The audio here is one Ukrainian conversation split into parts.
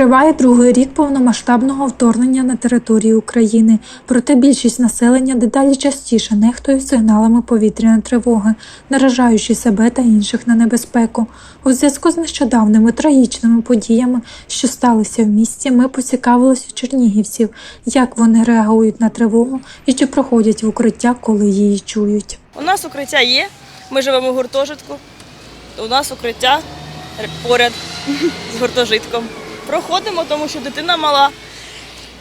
Триває другий рік повномасштабного вторгнення на територію України. Проте більшість населення дедалі частіше нехтує сигналами повітряної тривоги, наражаючи себе та інших на небезпеку. У зв'язку з нещодавними трагічними подіями, що сталися в місті, ми поцікавилися у чернігівців, як вони реагують на тривогу і чи проходять в укриття, коли її чують. У нас укриття є. Ми живемо в гуртожитку. У нас укриття поряд з гуртожитком. Проходимо, тому що дитина мала.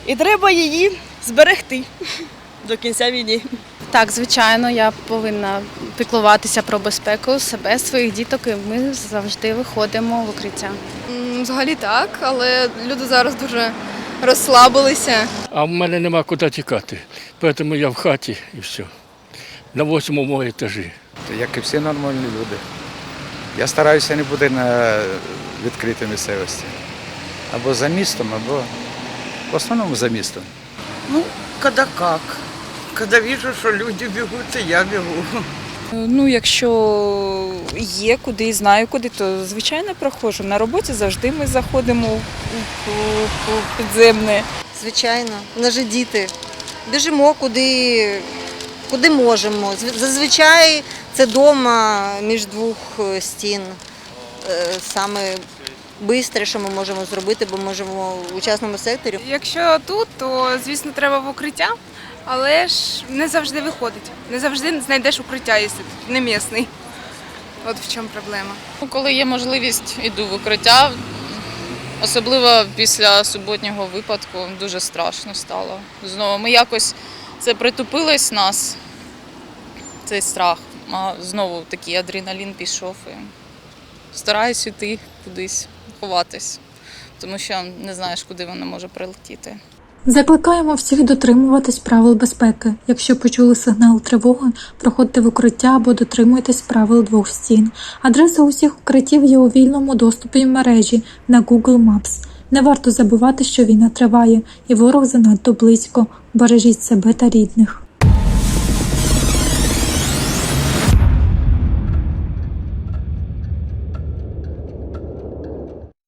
І треба її зберегти до кінця війни. Так, звичайно, я повинна піклуватися про безпеку себе, своїх діток, і ми завжди виходимо в укриття. Взагалі так, але люди зараз дуже розслабилися. А в мене нема куди тікати. Тому я в хаті і все. На восьмому етажі. як і всі нормальні люди. Я стараюся не бути на відкритій місцевості. Або за містом, або в основному за містом. Ну, когда как. Когда вижу, що люди бігуть, то я бігу. Ну, якщо є куди і знаю куди, то звичайно проходжу. На роботі завжди ми заходимо у підземне. Звичайно, у нас же діти. Біжимо куди, куди можемо. Зазвичай це вдома між двох е, стін. Е, Саме швидше, що ми можемо зробити, бо можемо у частному секторі. Якщо тут, то звісно треба в укриття, але ж не завжди виходить. Не завжди знайдеш укриття, якщо ти не місний. От в чому проблема. Ну, Коли є можливість, іду в укриття. Особливо після суботнього випадку дуже страшно стало. Знову ми якось це притупилось нас, цей страх. А знову такий адреналін пішов. І стараюсь йти кудись, ховатись, тому що не знаєш, куди воно може прилетіти. Закликаємо всіх дотримуватись правил безпеки. Якщо почули сигнал тривоги, проходьте в укриття або дотримуйтесь правил двох стін. Адреса усіх укриттів є у вільному доступі в мережі на Google Maps. Не варто забувати, що війна триває, і ворог занадто близько. Бережіть себе та рідних.